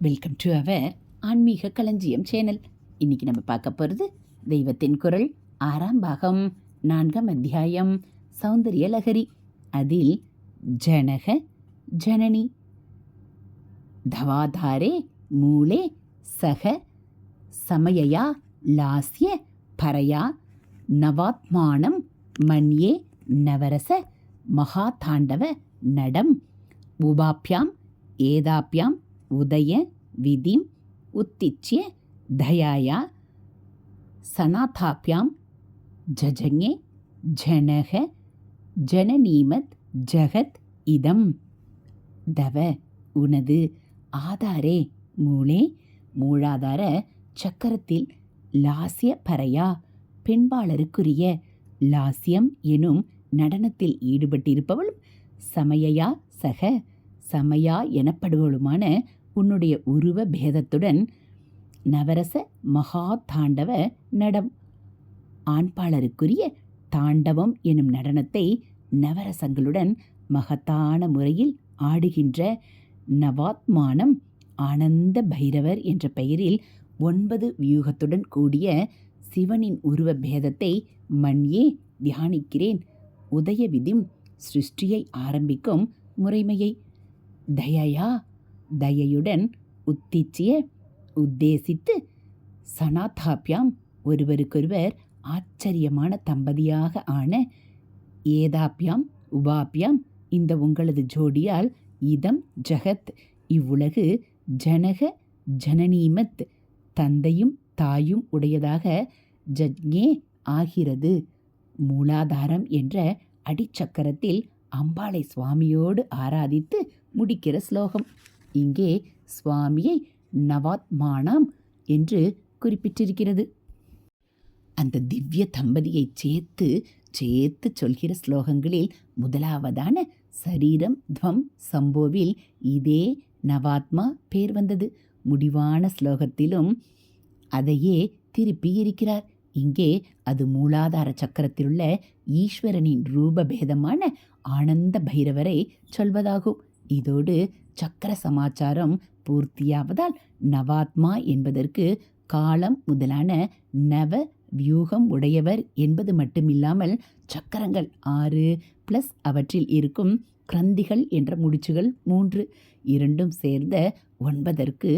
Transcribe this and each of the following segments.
Welcome to our ஆன்மீக களஞ்சியம் channel இன்னைக்கு நம்ம பார்க்க போகிறது தெய்வத்தின் குரல் ஆறாம் பாகம் நான்காம் அத்தியாயம் சௌந்தரிய லகரி அதில் ஜனக ஜனனி. தவாதாரே மூலே சக சமயயா லாஸ்ய பரயா நவாத்மானம் மன்யே நவரச மகாதாண்டவ நடம் உபாப்யாம் ஏதாபியாம் உதய விதிம் உத்திச்சிய தயாயா சனாதாப்யாம் ஜஜங்கே ஜனக ஜனநீமத் ஜகத் இதம். தவ உனது ஆதாரே மூளே மூலாதார சக்கரத்தில் லாஸ்ய பறையா பெண்பாளருக்குரிய லாஸ்யம் எனும் நடனத்தில் ஈடுபட்டிருப்பவளும் சமயையா சக சமயா எனப்படுவளுமான உன்னுடைய உருவ பேதத்துடன் நவரச மகா தாண்டவ நடம். ஆண்பாளருக்குரிய தாண்டவம் எனும் நடனத்தை நவரசங்களுடன் மகத்தான முறையில் ஆடுகின்ற நவாத்மானம் ஆனந்த பைரவர் என்ற பெயரில் ஒன்பது வியூகத்துடன் கூடிய சிவனின் உருவ பேதத்தை மண்யே தியானிக்கிறேன். உதய விதிம் சிருஷ்டியை ஆரம்பிக்கும் முறைமையை. தயையா தயையுடன் உத்திச்சிய உத்தேசித்து சனாதாப்யாம் ஒருவருக்கொருவர் ஆச்சரியமான தம்பதியாக ஆன ஏதாப்யாம் உபாப்யாம் இந்த உங்களது ஜோடியால் இதம் ஜகத் இவ்வுலகு ஜனக ஜனனீமத் தந்தையும் தாயும் உடையதாக ஜஜ்ஞே ஆகிறது. மூலாதாரம் என்ற அடிச்சக்கரத்தில் அம்பாளை சுவாமியோடு ஆராதித்து முடிக்கிற ஸ்லோகம். இங்கே சுவாமியை நவாத்மானாம் என்று குறிப்பிட்டிருக்கிறது. அந்த திவ்ய தம்பதியை சேர்த்து சேர்த்து சொல்கிற ஸ்லோகங்களில் முதலாவதான சரீரம் துவம் சம்போவில் இதே நவாத்மா பேர் வந்தது. முடிவான ஸ்லோகத்திலும் அதையே திருப்பி இருக்கிறார் இங்கே அது மூலாதார சக்கரத்திலுள்ள ஈஸ்வரனின் ரூபபேதமான ஆனந்த பைரவரை சொல்வதாகும். இதோடு சக்கர சமாச்சாரம் பூர்த்தியாவதால் நவாத்மா என்பதற்கு காலம் முதலான நவ வியூகம் உடையவர் என்பது மட்டுமில்லாமல் சக்கரங்கள் ஆறு ப்ளஸ் அவற்றில் இருக்கும் கிரந்திகள் என்ற முடிச்சுகள் மூன்று இரண்டும் சேர்ந்த ஒன்பதற்கு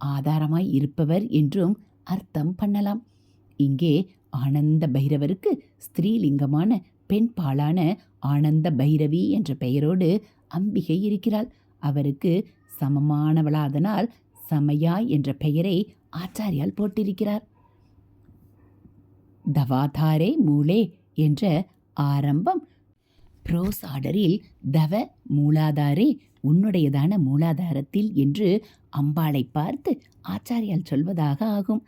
ஆதாரமாய் இருப்பவர் என்றும் அர்த்தம் பண்ணலாம். இங்கே ஆனந்த பைரவருக்கு ஸ்திரீலிங்கமான பெண் பாலான ஆனந்த பைரவி என்ற பெயரோடு அம்பிகை இருக்கிறாள். அவருக்கு சமமானவளாதனால் சமயா என்ற பெயரை ஆச்சாரியால் போட்டிருக்கிறார். தவாதாரே மூலே என்ற ஆரம்பம். ப்ரோஸ் ஆர்டரில் தவ மூலாதாரே உன்னுடையதான மூலாதாரத்தில் என்று அம்பாளை பார்த்து ஆச்சாரியால் சொல்வதாக ஆகும்.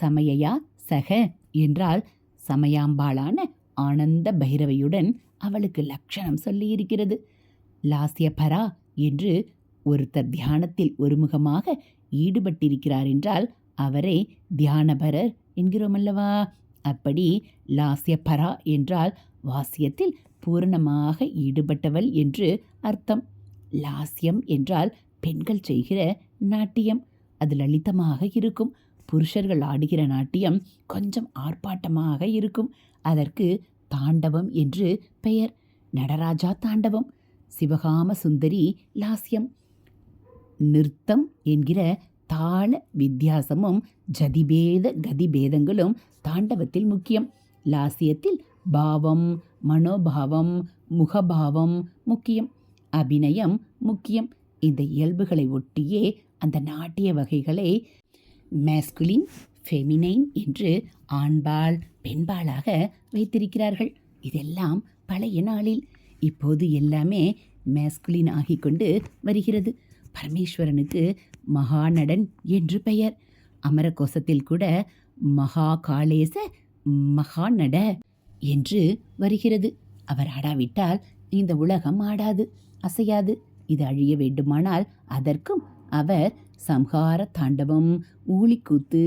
சமயயா சக? என்றால் சமயாம்பாளான ஆனந்த பைரவையுடன் அவளுக்கு லட்சணம் சொல்லியிருக்கிறது. லாஸ்யபரா என்று ஒருத்தர் தியானத்தில் ஒருமுகமாக ஈடுபட்டிருக்கிறார் என்றால் அவரை தியானபரர் என்கிறோமல்லவா? அப்படி லாஸ்யபரா என்றால் வாசியத்தில் பூரணமாக ஈடுபட்டவள் என்று அர்த்தம். லாஸ்யம் என்றால் பெண்கள் செய்கிற நாட்டியம். அது லலிதமாக இருக்கும். புருஷர்கள் ஆடுகிற நாட்டியம் கொஞ்சம் ஆர்ப்பாட்டமாக இருக்கும். அதற்கு தாண்டவம் என்று பெயர். நடராஜா தாண்டவம். சிவகாம சுந்தரி லாஸ்யம். நிறுத்தம் என்கிற தாள வித்தியாசமும் ஜதிபேத கதிபேதங்களும் தாண்டவத்தில் முக்கியம். லாசியத்தில் பாவம் மனோபாவம் முகபாவம் முக்கியம். அபிநயம் முக்கியம். இந்த இயல்புகளை ஒட்டியே அந்த நாட்டிய வகைகளை மேஸ்குலின் ஃபெமினைன் என்று ஆண்பால் பெண்பாலாக வைத்திருக்கிறார்கள். இதெல்லாம் பழைய நாளில். இப்போது எல்லாமே மேஸ்குலின் ஆகிக்கொண்டு வருகிறது. பரமேஸ்வரனுக்கு மகாநடன் என்று பெயர். அமரகோசத்தில் கூட மகா காளேச மகாநட என்று வருகிறது. அவர் ஆடாவிட்டால் இந்த உலகம் ஆடாது அசையாது. இது அழிய வேண்டுமானால் அதற்கும் அவர் சம்ஹார தாண்டவம் ஊழிக்கூத்து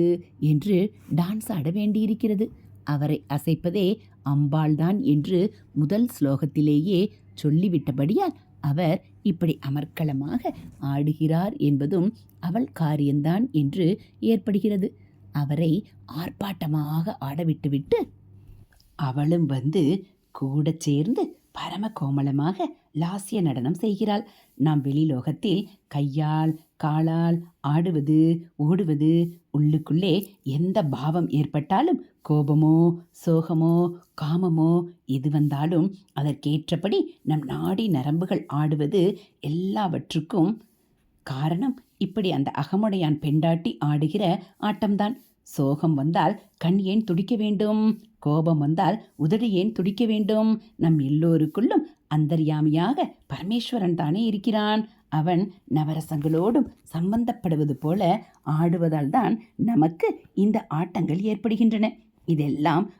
என்று டான்ஸ் ஆட வேண்டியிருக்கிறது. அவரை அசைப்பதே அம்பாள்தான் என்று முதல் ஸ்லோகத்திலேயே சொல்லிவிட்டபடியால் அவர் இப்படி அமர்க்களமாக ஆடுகிறார் என்பதும் அவள் காரியம்தான் என்று ஏற்படுகிறது. அவரை ஆர்ப்பாட்டமாக ஆடவிட்டுவிட்டு அவளும் வந்து கூட சேர்ந்து பரம கோமளமாக லாஸ்ய நடனம் செய்கிறாள். நாம் வெளிலோகத்தில் கையால் காலால் ஆடுவது ஓடுவது உள்ளுக்குள்ளே எந்த பாவம் ஏற்பட்டாலும் கோபமோ சோகமோ காமமோ எது வந்தாலும் அதற்கேற்றபடி நம் நாடி நரம்புகள் ஆடுவது எல்லாவற்றுக்கும் காரணம். இப்படி அந்த அகமுடையான் பெண்டாட்டி ஆடுகிற ஆட்டம்தான். சோகம் வந்தால் கண் ஏன் துடிக்க வேண்டும்? கோபம் வந்தால் உதடு ஏன் துடிக்க வேண்டும்? நம் எல்லோருக்குள்ளும் அந்தர்யாமியாக பரமேஸ்வரன் தானே இருக்கிறான். அவன் நவரசங்களோடும் சம்பந்தப்படுவது போல ஆடுவதால் தான் நமக்கு இந்த ஆட்டங்கள் ஏற்படுகின்றன. இதெல்லாம்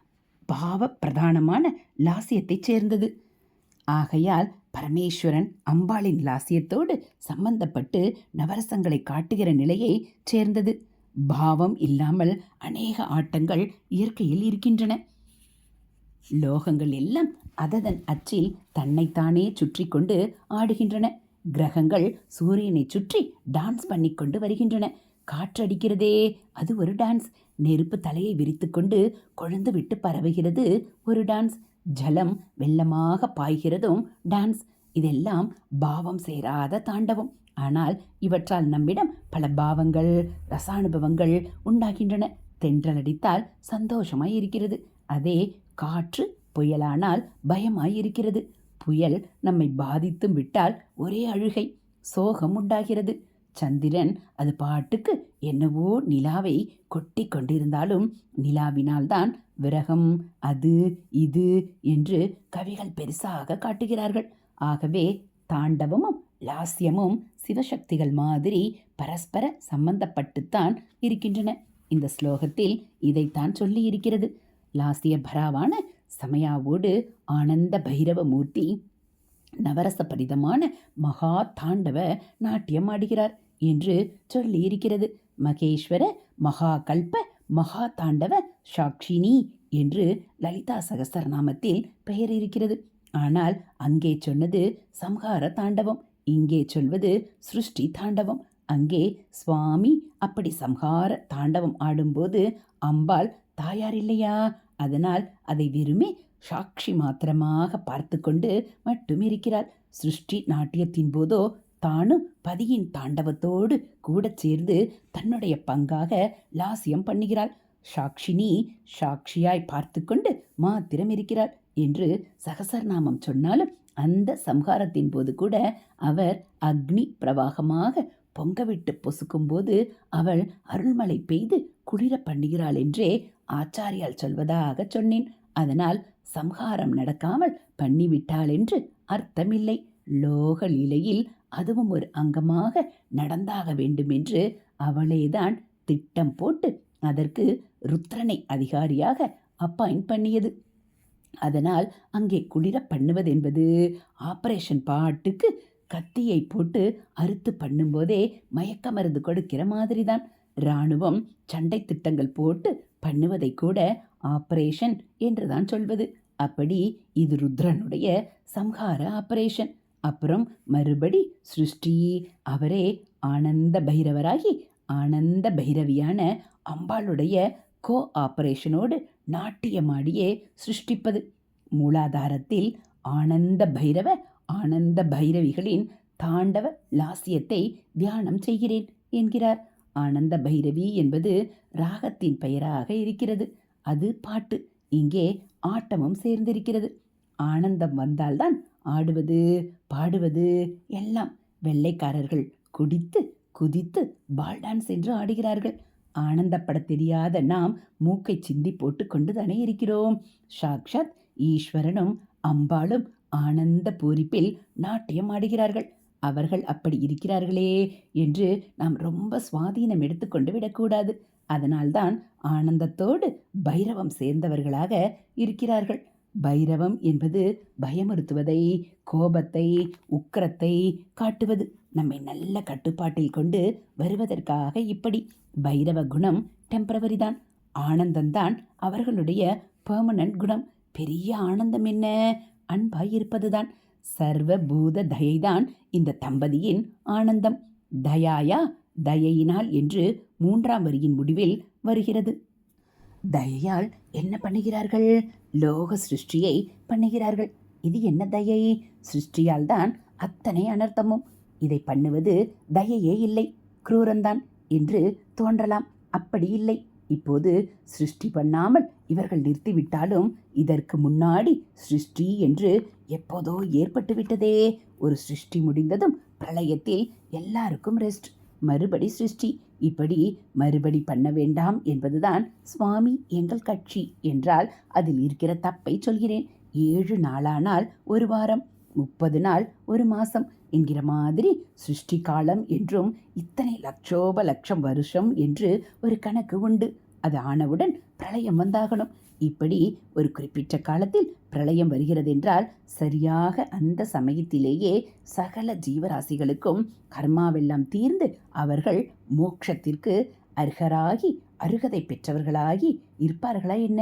பாவ பிரதானமான லாசியத்தைச் சேர்ந்தது. ஆகையால் பரமேஸ்வரன் அம்பாளின் லாசியத்தோடு சம்பந்தப்பட்டு நவரசங்களை காட்டுகிற நிலையை சேர்ந்தது. பாவம் இல்லாமல் அநேக ஆட்டங்கள் இயற்கையில் இருக்கின்றன. லோகங்கள் எல்லாம் அததன் அச்சில் தன்னைத்தானே சுற்றி கொண்டு ஆடுகின்றன. கிரகங்கள் சூரியனை சுற்றி டான்ஸ் பண்ணி கொண்டு வருகின்றன. காற்றடிக்கிறதே அது ஒரு டான்ஸ் நெருப்பு தலையை விரித்துக்கொண்டு கொழுந்து விட்டு பரவுகிறது ஒரு டான்ஸ் ஜலம் வெள்ளமாக பாய்கிறதும் டான்ஸ் இதெல்லாம் பாவம் சேராத தாண்டவம். ஆனால் இவற்றால் நம்மிடம் பல பாவங்கள் ரசானுபவங்கள் உண்டாகின்றன. தென்றல் அடித்தால் சந்தோஷமாய் இருக்கிறது. அதே காற்று புயலானால் பயமாய் இருக்கிறது. புயல் நம்மை பாதித்தும் விட்டால் ஒரே அழுகை சோகம் உண்டாகிறது. சந்திரன் அது பாட்டுக்கு என்னவோ நிலாவை கொட்டி கொண்டிருந்தாலும் நிலாவினால்தான் விரகம் அது இது என்று கவிகள் பெருசாக காட்டுகிறார்கள். ஆகவே தாண்டவமும் லாஸ்யமும் சிவசக்திகள் மாதிரி பரஸ்பர சம்பந்தப்பட்டுத்தான் இருக்கின்றன. இந்த ஸ்லோகத்தில் இதைத்தான் சொல்லி இருக்கிறது லாஸ்ய பராவான சமயாவோடு ஆனந்த பைரவ மூர்த்தி நவரச பரிதமான மகா தாண்டவ நாட்டியம் ஆடுகிறார் என்று சொல்லி இருக்கிறது மகேஸ்வர மகா கல்ப மகா தாண்டவ சாக்ஷினி என்று லலிதா சகசரநாமத்தில் பெயர் இருக்கிறது ஆனால் அங்கே சொன்னது சம்ஹார தாண்டவம். இங்கே சொல்வது சிருஷ்டி தாண்டவம். அங்கே சுவாமி அப்படி சம்ஹார தாண்டவம் ஆடும்போது அம்பாள் தாயார் இல்லையா? அதனால் அதை வெறுமே சாட்சி மாத்திரமாக பார்த்து கொண்டு மட்டும் இருக்கிறாள். சிருஷ்டி நாட்டியத்தின் போதோ தானும் பதியின் தாண்டவத்தோடு கூட சேர்ந்து தன்னுடைய பங்காக லாசியம் பண்ணுகிறாள். சாக்ஷினி சாட்சியாய் பார்த்து கொண்டு மாத்திரம் இருக்கிறாள் என்று சகசரநாமம் சொன்னாலும் அந்த சம்ஹாரத்தின் போது கூட அவர் அக்னி பிரவாகமாக பொங்கவிட்டு பொசுக்கும்போது அவள் அருள்மழை பெய்து குளிர பண்ணுகிறாள் என்றே ஆச்சாரியால் சொல்வதாக சொன்னேன். அதனால் சம்ஹாரம் நடக்காமல் பண்ணிவிட்டாள் என்று அர்த்தமில்லை. லோக லீலையில் அதுவும் ஒரு அங்கமாக நடந்தாக வேண்டும் என்று அவளேதான் திட்டம் போட்டு அதற்கு ருத்ரனை அதிகாரியாக அப்பாயின் பண்ணியது. அதனால் அங்கே குளிர பண்ணுவதென்பது ஆபரேஷன் பாட்டுக்கு கத்தியை போட்டு அறுத்து பண்ணும்போதே மயக்க மருந்து கொடுக்கிற மாதிரி தான் இராணுவம் சண்டை திட்டங்கள் போட்டு பண்ணுவதை கூட ஆபரேஷன் என்று தான் சொல்வது. அப்படி இது ருத்ரனுடைய சம்ஹார ஆபரேஷன். அப்புறம் மறுபடி சிருஷ்டி அவரே ஆனந்த பைரவராகி ஆனந்த பைரவியான அம்பாளுடைய கோ ஆபரேஷனோடு நாட்டியமாடியே சிருஷ்டிப்பது. மூலாதாரத்தில் ஆனந்த பைரவ ஆனந்த பைரவிகளின் தாண்டவ லாசியத்தை தியானம் செய்கிறேன் என்கிறார். ஆனந்த பைரவி என்பது ராகத்தின் பெயராக இருக்கிறது. அது பாட்டு. இங்கே ஆட்டமும் சேர்ந்திருக்கிறது. ஆனந்தம் வந்தால்தான் ஆடுவது பாடுவது எல்லாம். வெள்ளைக்காரர்கள் குடித்து குதித்து பால் டான்ஸ் என்று ஆடுகிறார்கள். ஆனந்தப்பட தெரியாத நாம் மூக்கை சிந்தி போட்டு கொண்டு தானே இருக்கிறோம். சாக்ஷாத் ஈஸ்வரனும் அம்பாளும் ஆனந்த பூரிப்பில் நாட்டியம் ஆடுகிறார்கள். அவர்கள் அப்படி இருக்கிறார்களே என்று நாம் ரொம்ப சுவாதீனம் எடுத்துக்கொண்டு விடக்கூடாது அதனால்தான் ஆனந்தத்தோடு பைரவம் சேர்ந்தவர்களாக இருக்கிறார்கள். பைரவம் என்பது பயமுறுத்துவதை கோபத்தை உக்கிரத்தை காட்டுவது. நம்மை நல்ல கட்டுப்பாட்டில் கொண்டு வருவதற்காக இப்படி. பைரவ குணம் டெம்பரவரி தான். ஆனந்தம்தான் அவர்களுடைய பெர்மனன்ட் குணம். பெரிய ஆனந்தம் என்ன? அன்பாய் இருப்பதுதான் சர்வபூத தயைதான் இந்த தம்பதியின் ஆனந்தம். தயாயா தயையினால் என்று மூன்றாம் வரியின் முடிவில் வருகிறது. தயையால் என்ன பண்ணுகிறார்கள்? லோக சிருஷ்டியை பண்ணுகிறார்கள். இது என்ன தயை? சிருஷ்டியால் தான் அத்தனை அனர்த்தமும். இதை பண்ணுவது தயையே இல்லை. குரூரந்தான் என்று தோன்றலாம். அப்படி இல்லை. இப்போது சிருஷ்டி பண்ணாமல் இவர்கள் நிறுத்திவிட்டாலும் இதற்கு முன்னாடி சிருஷ்டி என்று எப்போதோ ஏற்பட்டு விட்டதே ஒரு சிருஷ்டி முடிந்ததும் பிரளயத்தில் எல்லாருக்கும் ரெஸ்ட் மறுபடி சிருஷ்டி. இப்படி மறுபடி பண்ண வேண்டாம் என்பதுதான் சுவாமி எங்கள் கட்சி என்றால் அதில் இருக்கிற தப்பை சொல்கிறேன். ஏழு நாளானால் ஒரு வாரம் முப்பது நாள் ஒரு மாசம் என்கிற மாதிரி சிருஷ்டி காலம் என்றும் இத்தனை லட்சோப லட்சம் வருஷம் என்று ஒரு கணக்கு உண்டு. அது ஆனவுடன் பிரளயம் வந்தாகணும். இப்படி ஒரு குறிப்பிட்ட காலத்தில் பிரளயம் வருகிறது என்றால் சரியாக அந்த சமயத்திலேயே சகல ஜீவராசிகளுக்கும் கர்மாவெல்லாம் தீர்ந்து அவர்கள் மோட்சத்திற்கு அர்ஹராகி அருகதை பெற்றவர்களாகி இருப்பார்களா என்ன?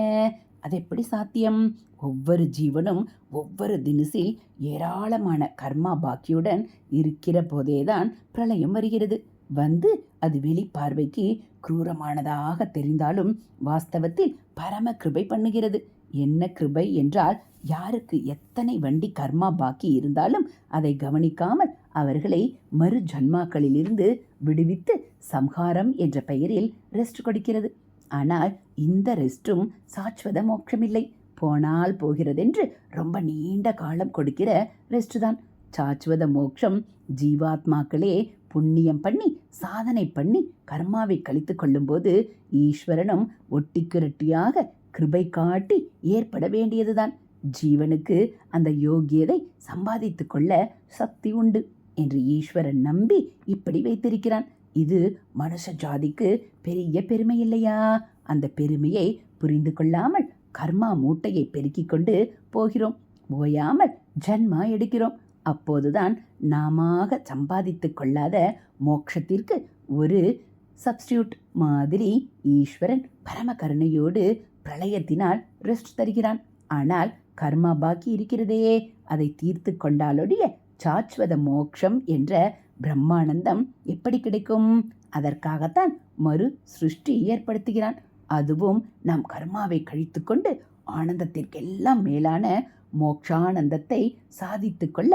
அது எப்படி சாத்தியம்? ஒவ்வொரு ஜீவனும் ஒவ்வொரு தினசில் ஏராளமான கர்மா பாக்கியுடன் இருக்கிற போதேதான் பிரளயம் வருகிறது. வந்து அது வெளிப்பார்வைக்கு குரூரமானதாக தெரிந்தாலும் வாஸ்தவத்தில் பரம கிருபை பண்ணுகிறது. என்ன கிருபை என்றால் யாருக்கு எத்தனை வண்டி கர்மா பாக்கி இருந்தாலும் அதை கவனிக்காமல் அவர்களை மறு ஜன்மாக்களிலிருந்து விடுவித்து சம்ஹாரம் என்ற பெயரில் ரெஸ்ட் கொடுக்கிறது. ஆனால் இந்த ரெஸ்ட்டும் சாஸ்வத மோட்சமில்லை. போனால் போகிறதென்று ரொம்ப நீண்ட காலம் கொடுக்கிற ரெஸ்ட் தான். சாஸ்வத மோட்சம் ஜீவாத்மாக்களே புண்ணியம் பண்ணி சாதனை பண்ணி கர்மாவை கழித்து கொள்ளும்போது ஈஸ்வரனும் ஒட்டிக்குரட்டியாக கிருபை காட்டி ஏற்பட வேண்டியதுதான். ஜீவனுக்கு அந்த யோகியதை சம்பாதித்து கொள்ள சக்தி உண்டு என்று ஈஸ்வரன் நம்பி இப்படி வைத்திருக்கிறான். இது மனுஷ ஜாதிக்கு பெரிய பெருமை இல்லையா? அந்த பெருமையை புரிந்து கொள்ளாமல் கர்மா மூட்டையை பெருக்கிக் கொண்டு போகிறோம். ஓயாமல் ஜன்மா எடுக்கிறோம். அப்போதுதான் நாமாக சம்பாதித்து கொள்ளாத மோட்சத்திற்கு ஒரு சப்ஸ்டியூட் மாதிரி ஈஸ்வரன் பரம கருணையோடு பிரளயத்தினால் ரெஸ்ட் தருகிறான். ஆனால் கர்மா பாக்கி இருக்கிறதே. அதை தீர்த்து கொண்டாலொழிய சாஸ்வத மோக்ஷம் என்ற பிரம்மானந்தம் எப்படி கிடைக்கும்? அதற்காகத்தான் மறு சிருஷ்டி ஏற்படுத்துகிறான். அதுவும் நாம் கர்மாவை கழித்து கொண்டு ஆனந்தத்திற்கெல்லாம் மேலான மோக்ஷானந்தத்தை சாதித்து கொள்ள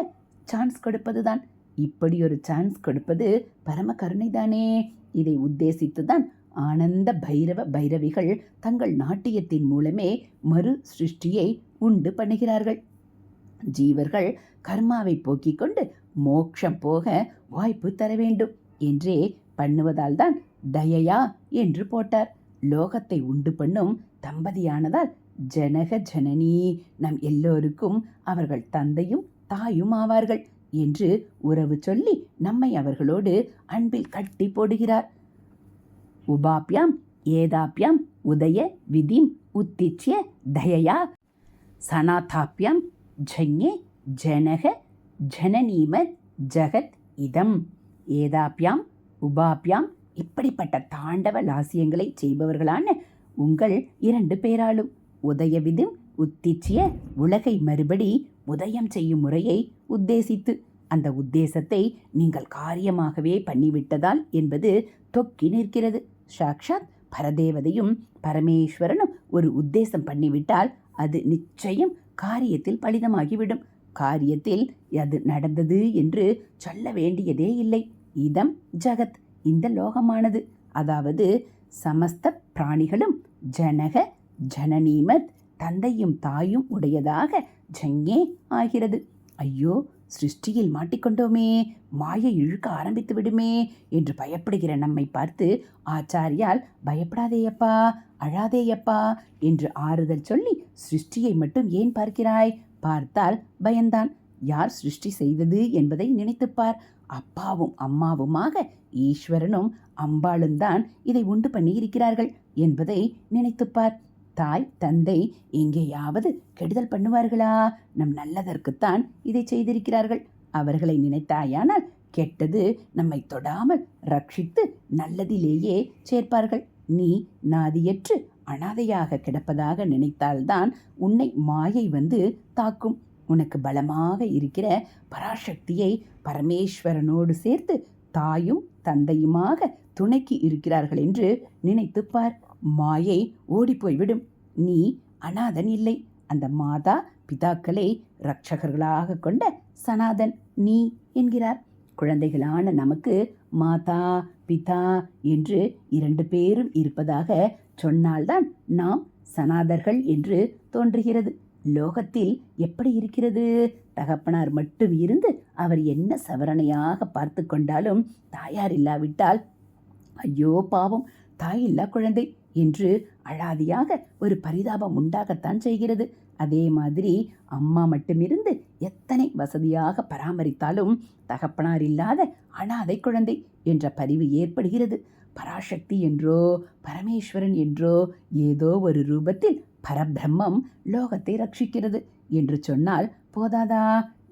சான்ஸ் கொடுப்பதுதான் இப்படி ஒரு சான்ஸ் கொடுப்பது பரம கருணைதானே இதை உத்தேசித்துதான் ஆனந்த பைரவ பைரவிகள் தங்கள் நாட்டியத்தின் மூலமே மறு சிருஷ்டியை உண்டு பண்ணுகிறார்கள். ஜீவர்கள் கர்மாவை போக்கிக் கொண்டு மோட்சம் போக வாய்ப்பு தர வேண்டும் என்றே பண்ணுவதால் தான் தயையா என்று போட்டார். லோகத்தை உண்டு பண்ணும் தம்பதியானதால் ஜனக ஜனனி. நம் எல்லோருக்கும் அவர்கள் தந்தையும் தாயும் ஆவார்கள் என்று உறவு சொல்லி நம்மை அவர்களோடு அன்பில் கட்டி போடுகிறார். உபாப்யாம் ஏதாப்யாம் உதய விதிம் உத்திச்சிய தயயா சனாதாப்யாம் ஜங்கே ஜனக ஜனநீமத் ஜகத் இதம். ஏதாப்யாம் உபாப்யாம் இப்படிப்பட்ட தாண்டவ லாசியங்களை செய்பவர்களான உங்கள் இரண்டு பேராலும் உதயவிதும் உத்திச்சிய உலகை மறுபடி உதயம் செய்யும் முறையை உத்தேசித்து அந்த உத்தேசத்தை நீங்கள் காரியமாகவே பண்ணிவிட்டதால் என்பது தொக்கி நிற்கிறது. சாக்ஷாத் பரதேவதையும் பரமேஸ்வரனும் ஒரு உத்தேசம் பண்ணிவிட்டால் அது நிச்சயம் காரியத்தில் பலிதமாகிவிடும். காரியத்தில் அது நடந்தது என்று சொல்ல வேண்டியதே இல்லை. இதம் ஜகத் இந்த லோகமானது. அதாவது சமஸ்த பிராணிகளும் ஜனக ஜனனீமத் தந்தையும் தாயும் உடையதாக ஜங்கே ஆகிறது. ஐயோ சிருஷ்டியில் மாட்டிக்கொண்டோமே மாயை இழுக்க ஆரம்பித்து விடுமே என்று பயப்படுகிற நம்மை பார்த்து ஆச்சாரியால் பயப்படாதேயப்பா அழாதேயப்பா என்று ஆறுதல் சொல்லி சிருஷ்டியை மட்டும் ஏன் பார்க்கிறாய்? பார்த்தால் பயந்தான். யார் சிருஷ்டி செய்தது என்பதை நினைத்துப்பார் அப்பாவும் அம்மாவுமாக ஈஸ்வரனும் அம்பாளும் தான் இதை உண்டு பண்ணியிருக்கிறார்கள் என்பதை நினைத்துப்பார் தாய் தந்தை எங்கேயாவது கெடுதல் பண்ணுவார்களா? நம் நல்லதற்குத்தான் இதை செய்திருக்கிறார்கள். அவர்களை நினைத்தாயானால் கெட்டது நம்மை தொடாமல் ரட்சித்து நல்லதிலேயே சேர்ப்பார்கள். நீ நாதியற்று அனாதையாக கிடப்பதாக நினைத்தால்தான் உன்னை மாயை வந்து தாக்கும். உனக்கு பலமாக இருக்கிற பராசக்தியை பரமேஸ்வரனோடு சேர்த்து தாயும் தந்தையுமாக துணைக்கு இருக்கிறார்கள் என்று நினைத்துப் பார். மாயை ஓடிப்போய்விடும். நீ அநாதன் இல்லை. அந்த மாதா பிதாக்களை இரட்சகர்களாக கொண்ட சனாதன் நீ என்கிறார். குழந்தைகளான நமக்கு மாதா பிதா என்று இரண்டு பேரும் இருப்பதாக சொன்னால்தான் நாம் சனாதர்கள் என்று தோன்றுகிறது. லோகத்தில் எப்படி இருக்கிறது? தகப்பனார் மட்டும் இருந்து அவர் என்ன சவரணையாக பார்த்து கொண்டாலும் தாயார் இல்லாவிட்டால் ஐயோ பாவம் தாய் இல்லா குழந்தை. என்று அழாதியாக ஒரு பரிதாபம் உண்டாகத்தான் செய்கிறது. அதே மாதிரி அம்மா மட்டுமிருந்து எத்தனை வசதியாக பராமரித்தாலும் தகப்பனார் இல்லாத அனாதை குழந்தை என்ற பதிவு ஏற்படுகிறது. பராசக்தி என்றோ பரமேஸ்வரன் என்றோ ஏதோ ஒரு ரூபத்தில் பரபிரம்மம் லோகத்தை ரட்சிக்கிறது என்று சொன்னால் போதாதா?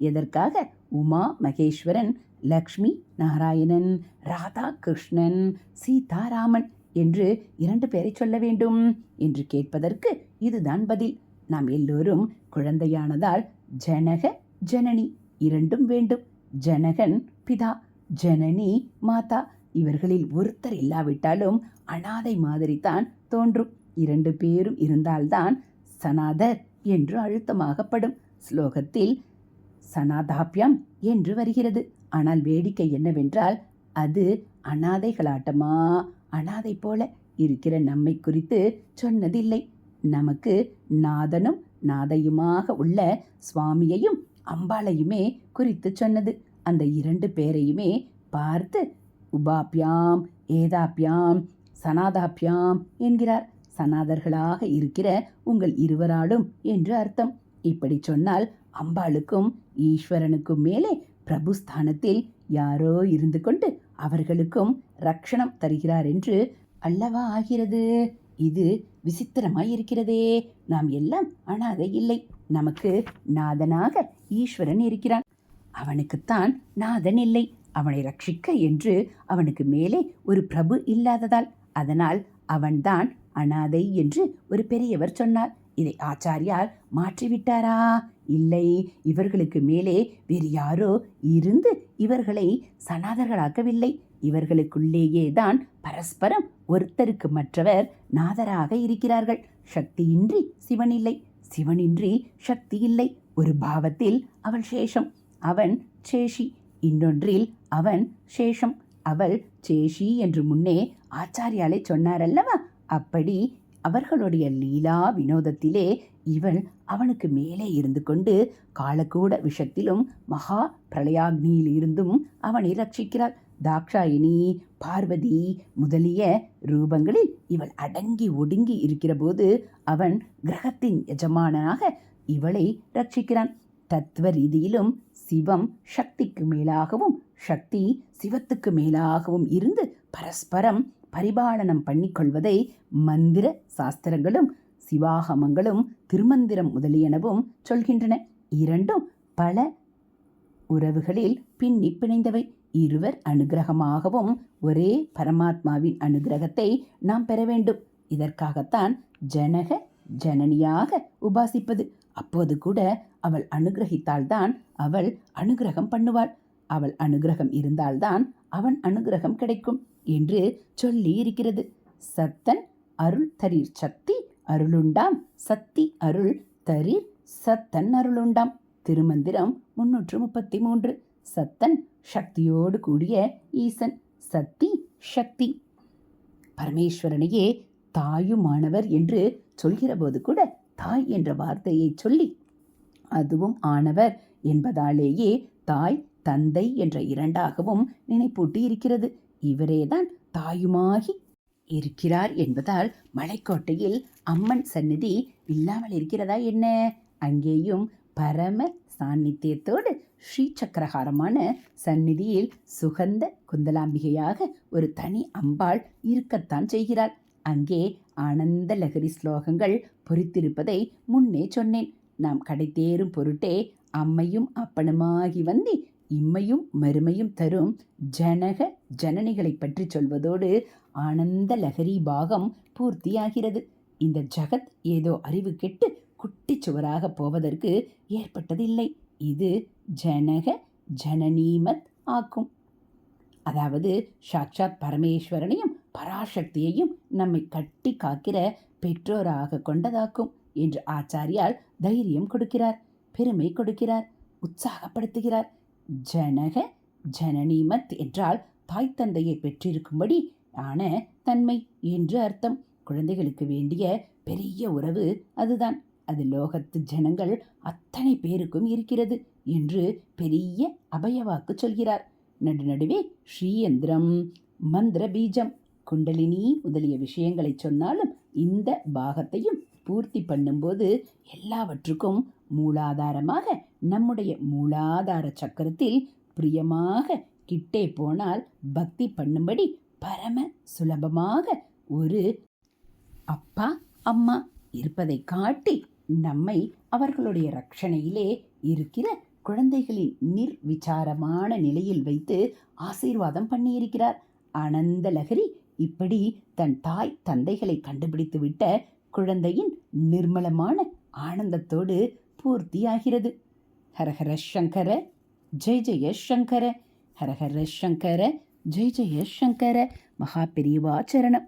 எதற்காக? உமா மகேஸ்வரன் லக்ஷ்மி நாராயணன் ராதா கிருஷ்ணன் சீதாராமன் என்று இரண்டு பேரை சொல்ல வேண்டும் என்று கேட்பதற்கு இதுதான் பதில். நாம் எல்லோரும் குழந்தையானதால் ஜனக ஜனனி இரண்டும் வேண்டும். ஜனகன் பிதா ஜனனி மாதா. இவர்களில் ஒருத்தர் இல்லாவிட்டாலும் அனாதை மாதிரிதான் தோன்றும். இரண்டு பேரும் இருந்தால்தான் சனாதர் என்று அழுத்தமாகப்படும். ஸ்லோகத்தில் சனாதாபியம் என்று வருகிறது. ஆனால் வேடிக்கை என்னவென்றால் அது அனாதைகளாட்டமா அனாதை போல இருக்கிற நம்மை குறித்து சொன்னதில்லை. நமக்கு நாதனும் நாதையுமாக உள்ள சுவாமியையும் அம்பாளையுமே குறித்து சொன்னது. அந்த இரண்டு பேரையுமே பார்த்து உபாபியாம் ஏதாபியாம் சனாதாபியாம் என்கிறார். சனாதர்களாக இருக்கிற உங்கள் இருவராலும் என்று அர்த்தம். இப்படி சொன்னால் அம்பாளுக்கும் ஈஸ்வரனுக்கும் மேலே பிரபுஸ்தானத்தில் யாரோ இருந்து கொண்டு அவர்களுக்கும் ரக்ஷணம் தருகிறார் என்று அல்லவா ஆகிறது? இது விசித்திரமாய் இருக்கிறதே நாம் எல்லாம் அனாதை இல்லை. நமக்கு நாதனாக ஈஸ்வரன் இருக்கிறான். அவனுக்குத்தான் நாதன் இல்லை. அவனை ரட்சிக்க என்று அவனுக்கு மேலே ஒரு பிரபு இல்லாததால் அதனால் அவன்தான் அனாதை என்று ஒரு பெரியவர் சொன்னார். இதை ஆச்சாரியார் மாற்றிவிட்டாரா? இல்லை. இவர்களுக்கு மேலே வேறு யாரோ இருந்து இவர்களை சனாதர்களாக்கவில்லை. இவர்களுக்குள்ளேயே தான் பரஸ்பரம் ஒருத்தருக்கு மற்றவர் நாதராக இருக்கிறார்கள். சக்தியின்றி சிவனில்லை சிவனின்றி சக்தி இல்லை ஒரு பாவத்தில் அவள் சேஷம் அவன் சேஷி. இன்னொன்றில் அவன் சேஷம் அவள் சேஷி என்று முன்னே ஆச்சாரியாலே சொன்னாரல்லவா? அப்படி அவர்களுடைய லீலா வினோதத்திலே இவள் அவனுக்கு மேலே இருந்து கொண்டு காலக்கூட விஷத்திலும் மகா பிரளயாக்னியில் இருந்தும் அவனை ரட்சிக்கிறாள். தாக்ஷாயினி பார்வதி முதலிய ரூபங்களில் இவள் அடங்கி ஒடுங்கி இருக்கிறபோது அவன் கிரகத்தின் எஜமானனாக இவளை ரட்சிக்கிறான். தத்துவ ரீதியிலும் சிவம் சக்திக்கு மேலாகவும் சக்தி சிவத்துக்கு மேலாகவும் இருந்து பரஸ்பரம் பரிபாலனம் பண்ணிக்கொள்வதை மந்திர சாஸ்திரங்களும் சிவாகமங்களும் திருமந்திரம் முதலியனவும் சொல்கின்றன. இரண்டும் பல உறவுகளில் பின்னி பிணைந்தவை. இருவர் அனுகிரகமாகவும் ஒரே பரமாத்மாவின் அனுகிரகத்தை நாம் பெற வேண்டும். இதற்காகத்தான் ஜனக ஜனனியாக உபாசிப்பது. அப்போது கூட அவள் அனுகிரகித்தால்தான் அவள் அனுகிரகம் பண்ணுவாள். அவள் அனுகிரகம் இருந்தால்தான் அவன் அனுகிரகம் கிடைக்கும் என்று சொல்லி இருக்கிறது சத்தன் அருள் தரீர் சக்தி அருளுண்டாம். சக்தி அருள் தரீர் சத்தன் அருளுண்டாம். திருமந்திரம் முன்னூற்று முப்பத்தி மூன்று. சத்தன் சக்தியோடு கூடிய ஈசன். சக்தி சக்தி. பரமேஸ்வரனையே தாயுமானவர் என்று சொல்கிறபோது கூட தாய் என்ற வார்த்தையை சொல்லி அதுவும் ஆனவர் என்பதாலேயே தாய் தந்தை என்ற இரண்டாகவும் நினைப்பூட்டி இருக்கிறது இவரேதான் தாயுமாகி இருக்கிறார் என்பதால் மலைக்கோட்டையில் அம்மன் சந்நிதி இல்லாமல் இருக்கிறதா என்ன? அங்கேயும் பரம சாநித்தியத்தோடு ஸ்ரீ சக்கரஹாரமான சந்நிதியில் சுகந்த குந்தலாம்பிகையாக ஒரு தனி அம்பாள் இருக்கத்தான் செய்கிறாள். அங்கே ஆனந்த லகரி ஸ்லோகங்கள் பொறித்திருப்பதை முன்னே சொன்னேன். நாம் கடைத்தேறும் பொருட்டே அம்மையும் அப்பனுமாகி வந்தி இம்மையும் மறுமையும் தரும் ஜனக ஜனனிகளை பற்றி சொல்வதோடு ஆனந்த லகரி பாகம் பூர்த்தியாகிறது. இந்த ஜகத் ஏதோ அறிவு கெட்டு குட்டி சுவராக போவதற்கு ஏற்பட்டதில்லை. இது ஜனக ஜனனீமத் ஆக்கும். அதாவது சாக்ஷாத் பரமேஸ்வரனையும் பராசக்தியையும் நம்மை கட்டி காக்கிற பெற்றோராக கொண்டதாக்கும் என்று ஆச்சாரியால் தைரியம் கொடுக்கிறார் பெருமை கொடுக்கிறார் உற்சாகப்படுத்துகிறார். ஜனக ஜனனிமத் என்றால் தாய் தந்தையை பெற்றிருக்கும்படி ஆன தன்மை என்று அர்த்தம். குழந்தைகளுக்கு வேண்டிய பெரிய உறவு அதுதான். அது லோகத்து ஜனங்கள் அத்தனை பேருக்கும் இருக்கிறது என்று பெரிய அபயவாக்கு சொல்கிறார். நடுநடுவே ஸ்ரீயந்திரம் மந்திர பீஜம் குண்டலினி முதலிய விஷயங்களை சொன்னாலும் இந்த பாகத்தையும் பூர்த்தி பண்ணும்போது எல்லாவற்றுக்கும் மூலாதாரமாக நம்முடைய மூலாதார சக்கரத்தில் பிரியமாக கிட்டே போனால் பக்தி பண்ணும்படி பரம சுலபமாக ஒரு அப்பா அம்மா இருப்பதை காட்டி நம்மை அவர்களுடைய ரட்சணையிலே இருக்கிற குழந்தைகளின் நிர்விசாரமான நிலையில் வைத்து ஆசீர்வாதம் பண்ணியிருக்கிறார். ஆனந்த லகரி இப்படி தன் தாய் தந்தைகளை கண்டுபிடித்துவிட்ட குழந்தையின் நிர்மலமான ஆனந்தத்தோடு பூர்த்தியாகிறது. ஹரஹர சங்கர ஜெய் ஜெய சங்கர. ஹரஹர சங்கர ஜெய் ஜெய சங்கர. மகா பெரியவாச்சரணம்